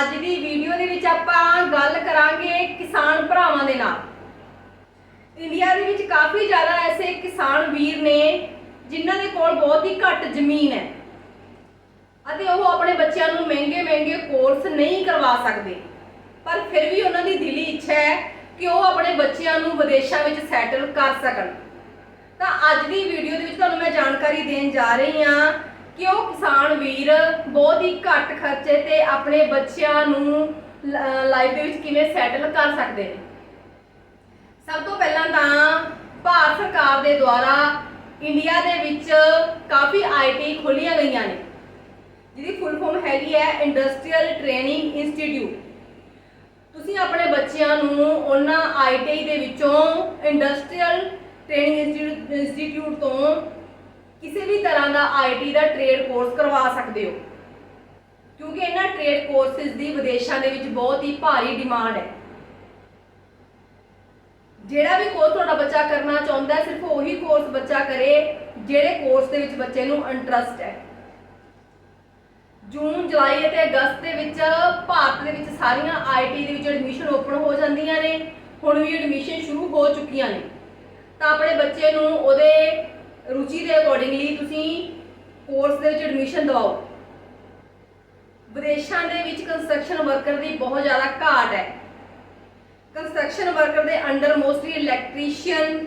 ਅੱਜ ਦੀ ਵੀਡੀਓ ਦੇ ਵਿੱਚ ਆਪਾਂ ਗੱਲ ਕਰਾਂਗੇ ਕਿਸਾਨ ਭਰਾਵਾਂ ਦੇ ਨਾਲ। ਇੰਡੀਆ ਦੇ ਵਿੱਚ ਕਾਫੀ ਜ਼ਿਆਦਾ ਐਸੇ ਕਿਸਾਨ ਵੀਰ ਨੇ ਜਿਨ੍ਹਾਂ ਦੇ ਕੋਲ ਬਹੁਤ ਹੀ ਘੱਟ ਜ਼ਮੀਨ ਹੈ ਅਤੇ ਉਹ ਆਪਣੇ ਬੱਚਿਆਂ ਨੂੰ ਮਹਿੰਗੇ ਮਹਿੰਗੇ ਕੋਰਸ ਨਹੀਂ ਕਰਵਾ ਸਕਦੇ। ਪਰ ਫਿਰ ਵੀ ਉਹਨਾਂ ਦੀ ਦਿਲੀ ਇੱਛਾ ਹੈ ਕਿ ਉਹ ਆਪਣੇ ਬੱਚਿਆਂ ਨੂੰ ਵਿਦੇਸ਼ਾਂ ਵਿੱਚ ਸੈਟਲ ਕਰ ਸਕਣ। ਤਾਂ ਅੱਜ ਦੀ ਵੀਡੀਓ ਦੇ ਵਿੱਚ ਤੁਹਾਨੂੰ ਮੈਂ ਜਾਣਕਾਰੀ ਦੇਣ ਜਾ ਰਹੀ ਹਾਂ ਕਿ ਉਹ ਕਿਸਾਨ ਵੀਰ ਬਹੁਤ ਹੀ ਘੱਟ ਖਰਚੇ ਤੇ ਆਪਣੇ ਬੱਚਿਆਂ ਨੂੰ ਲਾਈਫ ਦੇ ਵਿੱਚ ਕਿਵੇਂ ਸੈਟਲ ਕਰ ਸਕਦੇ ਨੇ? ਸਭ ਤੋਂ ਪਹਿਲਾਂ ਤਾਂ ਭਾਰਤ ਸਰਕਾਰ ਦੇ ਦੁਆਰਾ ਇੰਡੀਆ ਦੇ ਵਿੱਚ ਕਾਫੀ ਆਈਟੀ ਖੋਲੀਆਂ ਗਈਆਂ ਨੇ, ਜਿਹਦੀ ਫੁੱਲ ਫਾਰਮ ਹੈਗੀ ਹੈ ਇੰਡਸਟਰੀਅਲ ਟ੍ਰੇਨਿੰਗ ਇੰਸਟੀਟਿਊਟ ਤੁਸੀਂ ਆਪਣੇ ਬੱਚਿਆਂ ਨੂੰ ਉਹਨਾਂ ਆਈਟੀ ਦੇ ਵਿੱਚੋਂ ਇੰਡਸਟਰੀਅਲ ਟ੍ਰੇਨਿੰਗ ਇੰਸਟੀਟਿਊਟ ਤੋਂ ਕਿਸੇ ਵੀ ਤਰ੍ਹਾਂ ਦਾ ਆਈਟੀ ਦਾ ਟ੍ਰੇਡ ਕੋਰਸ ਕਰਵਾ ਸਕਦੇ ਹੋ। ਕਿਉਂਕਿ ਇਹਨਾਂ ਟ੍ਰੇਡ ਕੋਰਸਿਸ ਦੀ ਵਿਦੇਸ਼ਾਂ ਦੇ ਵਿੱਚ ਬਹੁਤ ਹੀ ਭਾਰੀ ਡਿਮਾਂਡ ਹੈ। ਜਿਹੜਾ ਵੀ ਕੋਰਸ ਤੁਹਾਡਾ ਬੱਚਾ ਕਰਨਾ ਚਾਹੁੰਦਾ ਹੈ, ਸਿਰਫ ਉਹੀ ਕੋਰਸ ਬੱਚਾ ਕਰੇ ਜਿਹੜੇ ਕੋਰਸ ਦੇ ਵਿੱਚ ਬੱਚੇ ਨੂੰ ਇੰਟਰਸਟ ਹੈ। ਜੂਨ, ਜੁਲਾਈ ਅਤੇ ਅਗਸਤ ਦੇ ਵਿੱਚ ਭਾਰਤ ਦੇ ਵਿੱਚ ਸਾਰੀਆਂ ਆਈਟੀ ਦੇ ਵਿੱਚ ਐਡਮਿਸ਼ਨ ਓਪਨ ਹੋ ਜਾਂਦੀਆਂ ਨੇ। ਹੁਣ ਵੀ ਐਡਮਿਸ਼ਨ ਸ਼ੁਰੂ ਹੋ ਚੁੱਕੀਆਂ ਨੇ। ਤਾਂ ਆਪਣੇ ਬੱਚੇ ਨੂੰ ਉਹਦੇ ਰੁਚੀ ਦੇ ਅਕੋਰਡਿੰਗਲੀ ਤੁਸੀਂ ਕੋਰਸ ਦੇ ਵਿੱਚ ਐਡਮਿਸ਼ਨ ਦਿਵਾਓ। ਵਿਦੇਸ਼ਾਂ ਦੇ ਵਿੱਚ ਕੰਸਟਰਕਸ਼ਨ ਵਰਕਰ ਦੀ ਬਹੁਤ ਜ਼ਿਆਦਾ ਘਾਟ ਹੈ। ਕੰਸਟਰਕਸ਼ਨ ਵਰਕਰ ਦੇ under mostly electrician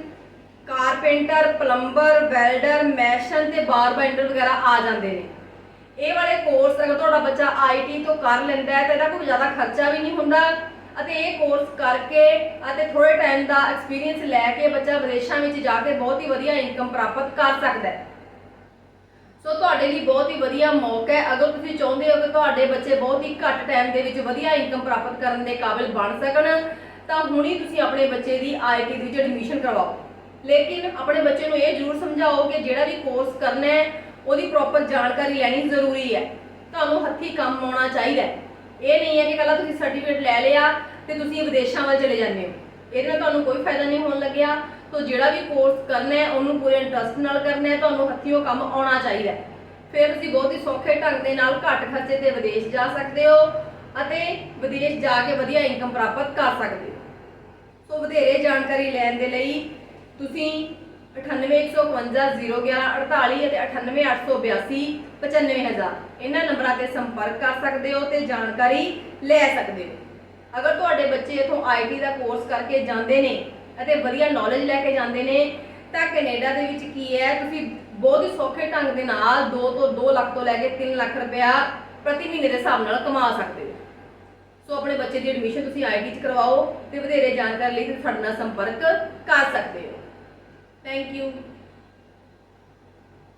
carpenter plumber welder mason ਤੇ ਬਾਰਬੈਂਡਰ ਵਗੈਰਾ ਆ ਜਾਂਦੇ ਨੇ। ਇਹ ਵਾਲੇ ਕੋਰਸ ਅਗਰ ਤੁਹਾਡਾ ਬੱਚਾ ਆਈਟੀ ਤੋਂ ਕਰ ਲੈਂਦਾ ਹੈ ਤਾਂ ਇਹਦਾ ਕੋਈ ਜ਼ਿਆਦਾ ਖਰਚਾ ਵੀ ਨਹੀਂ ਹੁੰਦਾ। ਅਤੇ ਇਹ ਕੋਰਸ ਕਰਕੇ ਅਤੇ ਥੋੜੇ ਟਾਈਮ ਦਾ ਐਕਸਪੀਰੀਅੰਸ ਲੈ ਕੇ ਬੱਚਾ ਵਿਦੇਸ਼ਾਂ ਵਿੱਚ ਜਾ ਕੇ ਬਹੁਤ ਹੀ ਵਧੀਆ ਇਨਕਮ ਪ੍ਰਾਪਤ ਕਰ ਸਕਦਾ ਹੈ। ਸੋ ਤੁਹਾਡੇ ਲਈ ਬਹੁਤ ਹੀ ਵਧੀਆ ਮੌਕਾ ਹੈ। ਅਗਰ ਤੁਸੀਂ ਚਾਹੁੰਦੇ ਹੋ ਕਿ ਤੁਹਾਡੇ ਬੱਚੇ ਬਹੁਤ ਹੀ ਘੱਟ ਟਾਈਮ ਦੇ ਵਿੱਚ ਵਧੀਆ ਇਨਕਮ ਪ੍ਰਾਪਤ ਕਰਨ ਦੇ ਕਾਬਿਲ ਬਣ ਸਕਣ, ਤਾਂ ਹੁਣੀ ਤੁਸੀਂ ਆਪਣੇ ਬੱਚੇ ਦੀ ਆਈਟੀ ਦੇ ਵਿੱਚ ਐਡਮਿਸ਼ਨ ਕਰਵਾਓ। ਲੇਕਿਨ ਆਪਣੇ ਬੱਚੇ ਨੂੰ ਇਹ ਜ਼ਰੂਰ ਸਮਝਾਓ ਕਿ ਜਿਹੜਾ ਵੀ ਕੋਰਸ ਕਰਨਾ ਹੈ, ਉਹਦੀ ਪ੍ਰੋਪਰ ਜਾਣਕਾਰੀ ਲੈਣੀ ਜ਼ਰੂਰੀ ਹੈ। ਤੁਹਾਨੂੰ ਹੱਥੀਂ ਕੰਮ ਆਉਣਾ ਚਾਹੀਦਾ ਹੈ। ਇਹ ਨਹੀਂ ਹੈ ਕਿ ਕੱਲਾ ਤੁਸੀਂ ਸਰਟੀਫਿਕੇਟ ਲੈ ਲਿਆ ਤੇ ਤੁਸੀਂ ਵਿਦੇਸ਼ਾਂ ਵੱਲ ਚਲੇ ਜਾਂਦੇ ਹੋ। ਇਹਦੇ ਨਾਲ ਤੁਹਾਨੂੰ ਕੋਈ ਫਾਇਦਾ ਨਹੀਂ ਹੋਣ ਲੱਗਿਆ। ਤੋ ਜਿਹੜਾ ਵੀ ਕੋਰਸ ਕਰਨਾ ਹੈ, ਉਹਨੂੰ ਪੂਰੇ ਇੰਟਰਸਟ ਨਾਲ ਕਰਨਾ ਹੈ, ਤੁਹਾਨੂੰ ਹੱਥੀਂ ਕੰਮ ਆਉਣਾ ਚਾਹੀਦਾ ਫਿਰ ਤੁਸੀਂ ਬਹੁਤ ਹੀ ਸੌਖੇ ਢੰਗ ਦੇ ਨਾਲ ਘੱਟ ਖਰਚੇ ਤੇ ਵਿਦੇਸ਼ ਜਾ ਸਕਦੇ ਹੋ ਅਤੇ ਵਿਦੇਸ਼ ਜਾ ਕੇ ਵਧੀਆ ਇਨਕਮ ਪ੍ਰਾਪਤ ਕਰ ਸਕਦੇ ਹੋ। ਸੋ ਵਧੇਰੇ ਜਾਣਕਾਰੀ ਲੈਣ ਦੇ ਲਈ ਤੁਸੀਂ 9815011148 ਅਤੇ 9882 95000 ਇਹਨਾਂ ਨੰਬਰਾਂ ਤੇ ਸੰਪਰਕ ਕਰ ਸਕਦੇ ਹੋ ਤੇ ਜਾਣਕਾਰੀ ਲੈ ਸਕਦੇ ਹੋ। ਅਗਰ ਤੁਹਾਡੇ ਬੱਚੇ ਇਥੋਂ ਆਈਟੀ ਦਾ ਕੋਰਸ ਕਰਕੇ ਜਾਂਦੇ ਨੇ ਅਤੇ ਵਧੀਆ ਨੌਲੇਜ ਲੈ ਕੇ ਜਾਂਦੇ ਨੇ, ਤਾਂ ਕੈਨੇਡਾ ਦੇ ਵਿੱਚ ਕੀ ਹੈ? ਤੁਸੀਂ ਬਹੁਤ ਹੀ ਸੌਖੇ ਢੰਗ ਦੇ ਨਾਲ 2 ਤੋਂ 2 ਲੱਖ ਤੋਂ ਲੈ ਕੇ 3 ਲੱਖ ਰੁਪਇਆ ਪ੍ਰਤੀ ਮਹੀਨੇ ਦੇ ਹਿਸਾਬ ਨਾਲ ਕਮਾ ਸਕਦੇ ਹੋ। ਸੋ ਆਪਣੇ ਬੱਚੇ ਦੀ ਐਡਮਿਸ਼ਨ ਤੁਸੀਂ ਆਈਟੀ 'ਚ ਕਰਵਾਓ ਤੇ ਵਧੇਰੇ ਜਾਣਕਾਰੀ ਲਈ ਤੁਸੀਂ ਸਾਡੇ ਨਾਲ ਸੰਪਰਕ ਕਰ ਸਕਦੇ ਹੋ। Thank you.